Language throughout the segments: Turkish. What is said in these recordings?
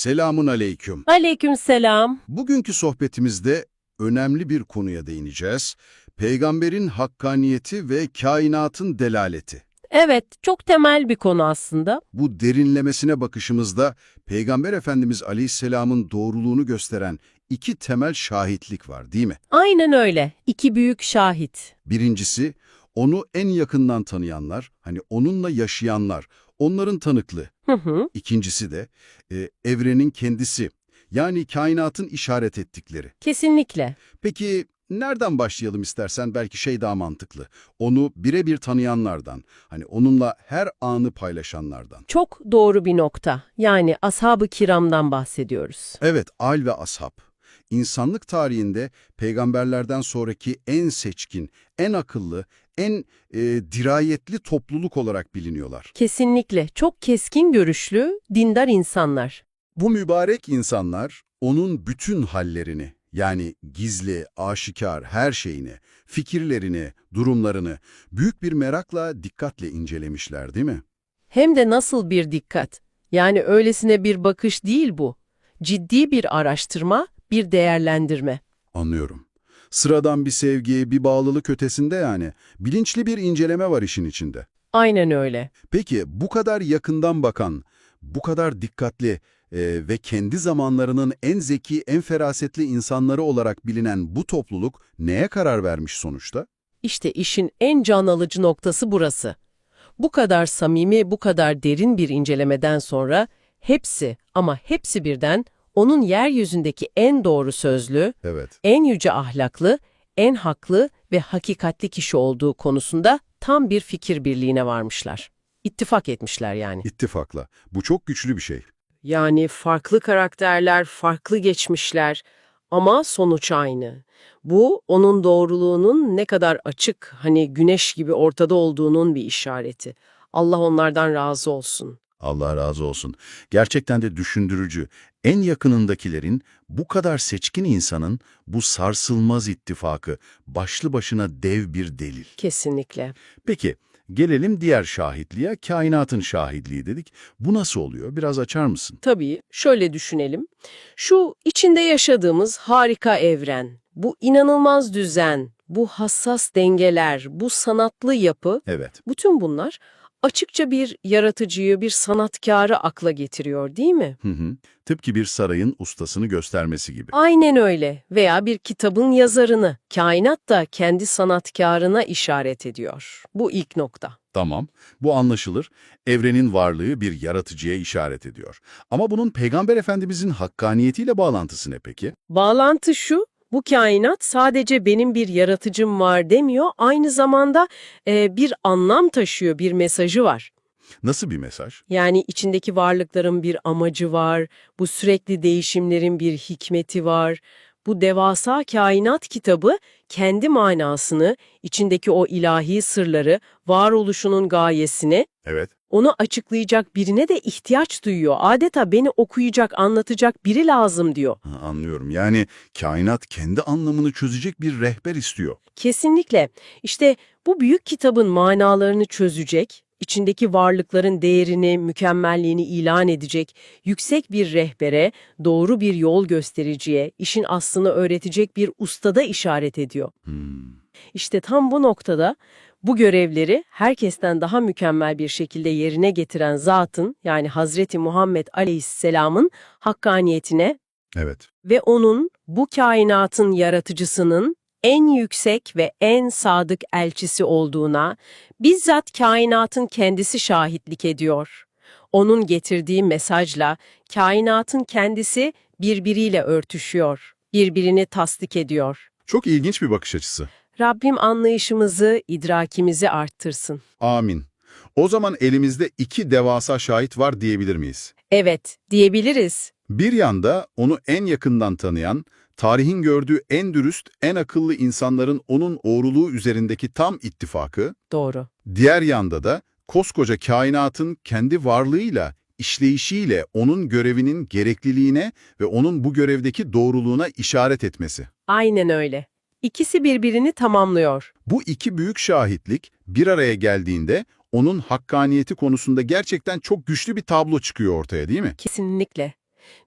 Selamun aleyküm. Aleykümselam. Bugünkü sohbetimizde önemli bir konuya değineceğiz. Peygamberin hakkaniyeti ve kainatın delaleti. Evet, çok temel bir konu aslında. Bu derinlemesine bakışımızda Peygamber Efendimiz Aleyhisselam'ın doğruluğunu gösteren iki temel şahitlik var değil mi? Aynen öyle. İki büyük şahit. Birincisi, onu en yakından tanıyanlar, hani onunla yaşayanlar, onların tanıklığı. Hı hı. İkincisi de e, evrenin kendisi, yani kainatın işaret ettikleri. Kesinlikle. Peki nereden başlayalım istersen belki şey daha mantıklı. Onu birebir tanıyanlardan, hani onunla her anı paylaşanlardan. Çok doğru bir nokta. Yani ashab-ı kiramdan bahsediyoruz. Evet, al ve ashab. İnsanlık tarihinde peygamberlerden sonraki en seçkin, en akıllı, en e, dirayetli topluluk olarak biliniyorlar. Kesinlikle. Çok keskin görüşlü, dindar insanlar. Bu mübarek insanlar onun bütün hallerini, yani gizli, aşikar her şeyini, fikirlerini, durumlarını büyük bir merakla, dikkatle incelemişler değil mi? Hem de nasıl bir dikkat. Yani öylesine bir bakış değil bu. Ciddi bir araştırma, bir değerlendirme. Anlıyorum. Sıradan bir sevgi, bir bağlılık ötesinde yani. Bilinçli bir inceleme var işin içinde. Aynen öyle. Peki bu kadar yakından bakan, bu kadar dikkatli e, ve kendi zamanlarının en zeki, en ferasetli insanları olarak bilinen bu topluluk neye karar vermiş sonuçta? İşte işin en can alıcı noktası burası. Bu kadar samimi, bu kadar derin bir incelemeden sonra hepsi ama hepsi birden onun yeryüzündeki en doğru sözlü, Evet. en yüce ahlaklı, en haklı ve hakikatli kişi olduğu konusunda tam bir fikir birliğine varmışlar. İttifak etmişler yani. İttifakla. Bu çok güçlü bir şey. Yani farklı karakterler, farklı geçmişler ama sonuç aynı. Bu onun doğruluğunun ne kadar açık, hani güneş gibi ortada olduğunun bir işareti. Allah onlardan razı olsun. Allah razı olsun. Gerçekten de düşündürücü. En yakınındakilerin, bu kadar seçkin insanın bu sarsılmaz ittifakı başlı başına dev bir delil. Kesinlikle. Peki, gelelim diğer şahitliğe, kainatın şahitliği dedik. Bu nasıl oluyor? Biraz açar mısın? Tabii şöyle düşünelim. Şu içinde yaşadığımız harika evren, bu inanılmaz düzen, bu hassas dengeler, bu sanatlı yapı, Evet. bütün bunlar açıkça bir yaratıcıyı, bir sanatkarı akla getiriyor değil mi? Hı hı. Tıpkı bir sarayın ustasını göstermesi gibi. Aynen öyle. Veya bir kitabın yazarını, kainat da kendi sanatkarına işaret ediyor. Bu ilk nokta. Tamam, bu anlaşılır. Evrenin varlığı bir yaratıcıya işaret ediyor. Ama bunun Peygamber Efendimizin hakkaniyetiyle bağlantısı ne peki? Bağlantı şu, bu kainat sadece benim bir yaratıcım var demiyor, aynı zamanda e, bir anlam taşıyor, bir mesajı var. Nasıl bir mesaj? Yani içindeki varlıkların bir amacı var, bu sürekli değişimlerin bir hikmeti var. Bu devasa kainat kitabı kendi manasını, içindeki o ilahi sırları, varoluşunun gayesini, Evet. Onu açıklayacak birine de ihtiyaç duyuyor. Adeta beni okuyacak, anlatacak biri lazım diyor. Ha, anlıyorum. Yani kainat kendi anlamını çözecek bir rehber istiyor. Kesinlikle. İşte bu büyük kitabın manalarını çözecek, içindeki varlıkların değerini, mükemmelliğini ilan edecek, yüksek bir rehbere, doğru bir yol göstericiye, işin aslını öğretecek bir ustada işaret ediyor. Hmm. İşte tam bu noktada bu görevleri herkesten daha mükemmel bir şekilde yerine getiren zatın yani Hazreti Muhammed Aleyhisselam'ın hakkaniyetine Evet. ve onun bu kainatın yaratıcısının en yüksek ve en sadık elçisi olduğuna bizzat kainatın kendisi şahitlik ediyor. Onun getirdiği mesajla kainatın kendisi birbiriyle örtüşüyor, birbirini tasdik ediyor. Çok ilginç bir bakış açısı. Rabbim anlayışımızı, idrakimizi arttırsın. Amin. O zaman elimizde iki devasa şahit var diyebilir miyiz? Evet, diyebiliriz. Bir yanda onu en yakından tanıyan, tarihin gördüğü en dürüst, en akıllı insanların onun oğruluğu üzerindeki tam ittifakı, Doğru. diğer yanda da koskoca kainatın kendi varlığıyla, işleyişiyle onun görevinin gerekliliğine ve onun bu görevdeki doğruluğuna işaret etmesi. Aynen öyle. İkisi birbirini tamamlıyor. Bu iki büyük şahitlik bir araya geldiğinde onun hakkaniyeti konusunda gerçekten çok güçlü bir tablo çıkıyor ortaya değil mi? Kesinlikle.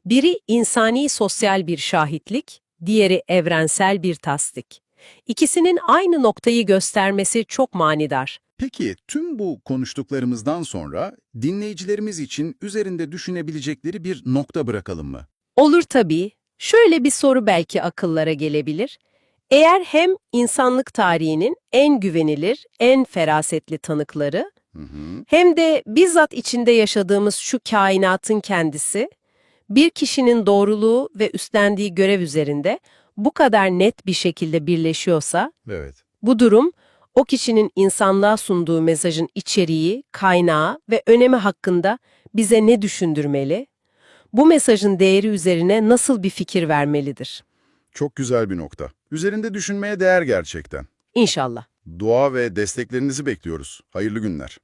Biri insani sosyal bir şahitlik, diğeri evrensel bir tasdik. İkisinin aynı noktayı göstermesi çok manidar. Peki tüm bu konuştuklarımızdan sonra dinleyicilerimiz için üzerinde düşünebilecekleri bir nokta bırakalım mı? Olur tabii. Şöyle bir soru belki akıllara gelebilir. Eğer hem insanlık tarihinin en güvenilir, en ferasetli tanıkları, Hı hı. hem de bizzat içinde yaşadığımız şu kainatın kendisi, bir kişinin doğruluğu ve üstlendiği görev üzerinde bu kadar net bir şekilde birleşiyorsa, Evet. bu durum, o kişinin insanlığa sunduğu mesajın içeriği, kaynağı ve önemi hakkında bize ne düşündürmeli? Bu mesajın değeri üzerine nasıl bir fikir vermelidir? Çok güzel bir nokta. Üzerinde düşünmeye değer gerçekten. İnşallah. Dua ve desteklerinizi bekliyoruz. Hayırlı günler.